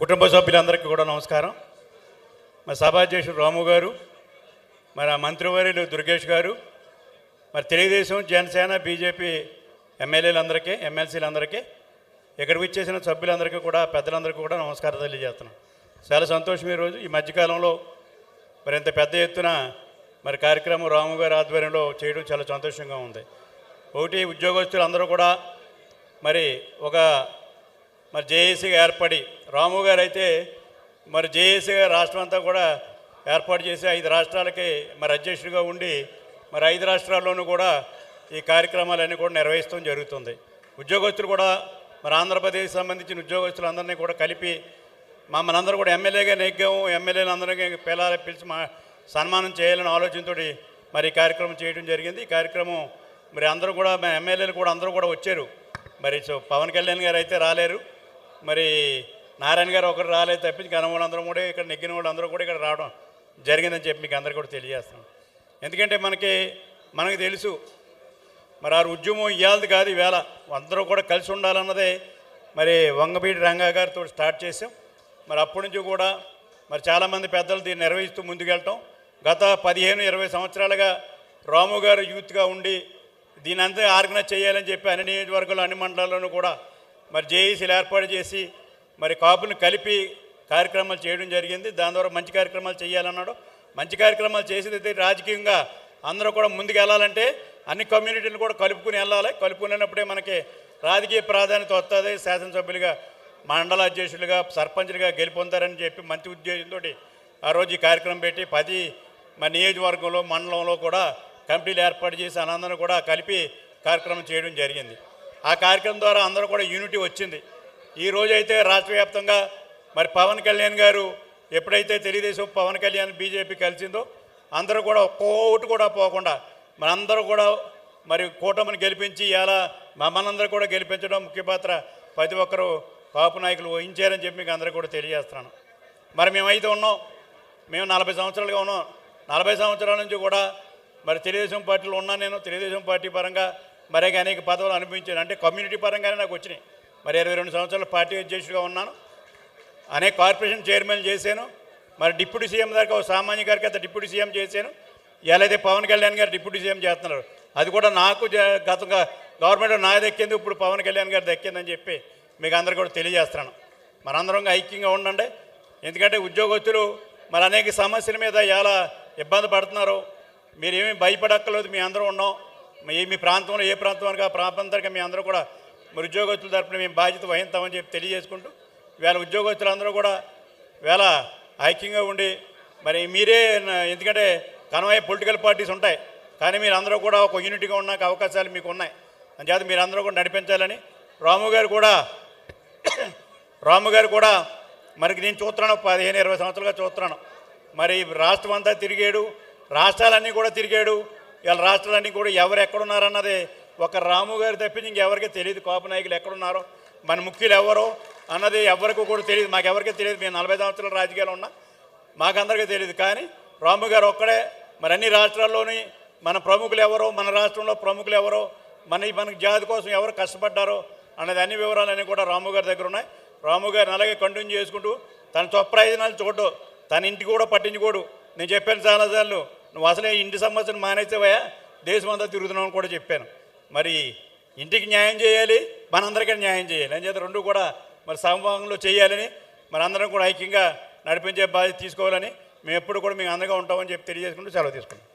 కుటుంబ సభ్యులందరికీ కూడా నమస్కారం. మా సభాధ్యక్షుడు రాము గారు మరి ఆ మంత్రివర్యులు దుర్గేష్ గారు మరి తెలుగుదేశం జనసేన బీజేపీ ఎమ్మెల్యేలందరికీ ఎమ్మెల్సీలందరికీ ఇక్కడికి వచ్చేసిన సభ్యులందరికీ కూడా పెద్దలందరికీ కూడా నమస్కారం తెలియజేస్తున్నాం. చాలా సంతోషం ఈరోజు ఈ మధ్యకాలంలో మరి ఇంత పెద్ద ఎత్తున మరి కార్యక్రమం రాము గారి ఆధ్వర్యంలో చేయడం చాలా సంతోషంగా ఉంది. ఒకటి ఉద్యోగస్తులు అందరూ కూడా మరి ఒక మరి జేఏసీగా ఏర్పడి రాము గారు అయితే మరి జేఏసీగా రాష్ట్రం అంతా కూడా ఏర్పాటు చేసి ఐదు రాష్ట్రాలకి మరి అధ్యక్షుడిగా ఉండి మరి ఐదు రాష్ట్రాల్లోనూ కూడా ఈ కార్యక్రమాలన్నీ కూడా నిర్వహిస్తూ జరుగుతుంది. ఉద్యోగస్తులు కూడా మరి ఆంధ్రప్రదేశ్ సంబంధించిన ఉద్యోగస్తులందరినీ కూడా కలిపి మమ్మల్ని అందరూ కూడా ఎమ్మెల్యేగా నెగ్గాము ఎమ్మెల్యేలు అందరికీ పిల్లలు పిలిచి మా సన్మానం చేయాలని ఆలోచనతో మరి ఈ కార్యక్రమం చేయడం జరిగింది. ఈ కార్యక్రమం మరి అందరూ కూడా మా ఎమ్మెల్యేలు కూడా అందరూ కూడా వచ్చారు. మరి సో పవన్ కళ్యాణ్ గారు అయితే రాలేరు. మరి నారాయణ గారు ఒకరు రాలేదు తప్పించి కనవాళ్ళందరూ కూడా ఇక్కడ నెగ్గిన వాళ్ళందరూ కూడా ఇక్కడ రావడం జరిగిందని చెప్పి మీకు అందరికీ కూడా తెలియజేస్తాం. ఎందుకంటే మనకి మనకు తెలుసు మరి ఆ ఉద్యమం ఇవ్వాలది కాదు ఈవేళ. అందరూ కూడా కలిసి ఉండాలన్నదే మరి వంగబీడి రంగా గారితో స్టార్ట్ చేసాం. మరి అప్పటి నుంచి కూడా మరి చాలామంది పెద్దలు దీన్ని నిర్వహిస్తూ ముందుకెళ్ళటం గత పదిహేను ఇరవై సంవత్సరాలుగా రాము గారు యూత్గా ఉండి దీని అంతా ఆర్గనైజ్ చేయాలని చెప్పి అన్ని నియోజకవర్గాలు అన్ని మండలాల్లోనూ కూడా మరి జేఈసీలు ఏర్పాటు చేసి మరి కాపుని కలిపి కార్యక్రమాలు చేయడం జరిగింది. దాని ద్వారా మంచి కార్యక్రమాలు చేయాలన్నాడు. మంచి కార్యక్రమాలు చేసేది రాజకీయంగా అందరూ కూడా ముందుకు వెళ్ళాలంటే అన్ని కమ్యూనిటీలు కూడా కలుపుకుని వెళ్ళాలి. కలుపుకునేటప్పుడే మనకి రాజకీయ ప్రాధాన్యత వస్తుంది. శాసనసభ్యులుగా మండల అధ్యక్షులుగా సర్పంచులుగా గెలుపొందారని చెప్పి మంచి ఉద్దేశంతో ఆ రోజు ఈ కార్యక్రమం పెట్టి పది మన నియోజకవర్గంలో మండలంలో కూడా కమిటీలు ఏర్పాటు చేసి అనందరూ కూడా కలిపి కార్యక్రమం చేయడం జరిగింది. ఆ కార్యక్రమం ద్వారా అందరూ కూడా యూనిటీ వచ్చింది. ఈ రోజైతే అయితే రాష్ట్ర వ్యాప్తంగా మరి పవన్ కళ్యాణ్ గారు ఎప్పుడైతే తెలుగుదేశం పవన్ కళ్యాణ్ బీజేపీ కలిసిందో అందరూ కూడా ఒక్కోటి కూడా పోకుండా మనందరూ కూడా మరి కూటమిని గెలిపించి ఇలా మమ్మల్ని కూడా గెలిపించడం ముఖ్య పాత్ర ప్రతి ఒక్కరూ కాపు నాయకులు వహించారని చెప్పి మీకు అందరూ కూడా తెలియజేస్తున్నాను. మరి మేమైతే ఉన్నాం మేము నలభై సంవత్సరాలుగా ఉన్నాం. నలభై సంవత్సరాల నుంచి కూడా మరి తెలుగుదేశం పార్టీలో ఉన్నాను నేను. తెలుగుదేశం పార్టీ పరంగా మరి అనేక పదవులు అనిపించాను అంటే కమ్యూనిటీ పరంగానే నాకు వచ్చినాయి. మరి ఇరవై రెండు సంవత్సరాలు పార్టీ అధ్యక్షుడిగా ఉన్నాను. అనేక కార్పొరేషన్ చైర్మన్ చేశాను. మరి డిప్యూటీ సీఎం దాకా ఒక సామాన్య గారికి అయితే డిప్యూటీ సీఎం చేశాను. ఎలాగైతే పవన్ కళ్యాణ్ గారు డిప్యూటీ సీఎం చేస్తున్నారు. అది కూడా నాకు గతంగా గవర్నమెంట్ నా దక్కింది ఇప్పుడు పవన్ కళ్యాణ్ గారు దక్కిందని చెప్పి మీకు అందరు కూడా తెలియజేస్తున్నాను. మనందరం ఐక్యంగా ఉండండి. ఎందుకంటే ఉద్యోగస్తులు మరి అనేక సమస్యల మీద ఎలా ఇబ్బంది పడుతున్నారు మీరేమీ భయపడక్కర్లేదు మీ అందరూ ఉన్నాం. మీ ప్రాంతంలో ఏ ప్రాంతానికి ఆ ప్రాంతానికి మీ అందరూ కూడా మరి ఉద్యోగస్తుల తరపున మేము బాధ్యత వహిస్తామని చెప్పి తెలియజేసుకుంటూ వేళ ఉద్యోగస్తులందరూ కూడా వేళ ఐక్యంగా ఉండి మరి మీరే ఎందుకంటే కనవయ్యే పొలిటికల్ పార్టీస్ ఉంటాయి కానీ మీరు అందరూ కూడా ఒక యూనిట్గా ఉన్నాక అవకాశాలు మీకు ఉన్నాయి. అంచేత మీరు అందరూ కూడా నడిపించాలని రాము గారు కూడా రాము గారు కూడా మనకి నేను చూస్తున్నాను పదిహేను ఇరవై సంవత్సరాలుగా చూస్తున్నాను. మరి రాష్ట్రం అంతా తిరిగాడు రాష్ట్రాలన్నీ కూడా తిరిగాడు ఇలా రాష్ట్రాలన్నీ కూడా ఎవరు ఎక్కడున్నారన్నది ఒక రాము గారు తప్పించి ఇంకెవరికి తెలియదు కోప నాయకులు ఎక్కడున్నారో. మన ముఖ్యులు ఎవరో అన్నది ఎవరికి కూడా తెలియదు మాకెవరికి తెలియదు మేము నలభై సంవత్సరాల రాజకీయాలు ఉన్నా మాకందరికీ తెలియదు. కానీ రాము గారు ఒక్కడే మరి అన్ని రాష్ట్రాల్లోని మన ప్రముఖులు ఎవరో మన రాష్ట్రంలో ప్రముఖులు ఎవరో మన మనకి జాతి కోసం ఎవరు కష్టపడ్డారో అన్నది అన్ని వివరాలన్నీ కూడా రాము గారి దగ్గర ఉన్నాయి. రాము గారిని అలాగే కంటిన్యూ చేసుకుంటూ తన స్వప్రయోజనాలు చూడడు తన ఇంటికి కూడా పట్టించుకోడు. నేను చెప్పాను చాలాసార్లు నువ్వు అసలే ఇంటి సమస్యను మానేసేవయా దేశం అంతా తిరుగుతున్నావు అని కూడా చెప్పాను. మరి ఇంటికి న్యాయం చేయాలి మనందరికీ న్యాయం చేయాలి. అని చేత రెండు కూడా మరి సమభాగంలో చేయాలని మనందరం కూడా ఐక్యంగా నడిపించే బాధ్యత తీసుకోవాలని మేము ఎప్పుడు కూడా మేము అందగా ఉంటామని చెప్పి తెలియజేసుకుంటూ సెలవు తీసుకున్నాం.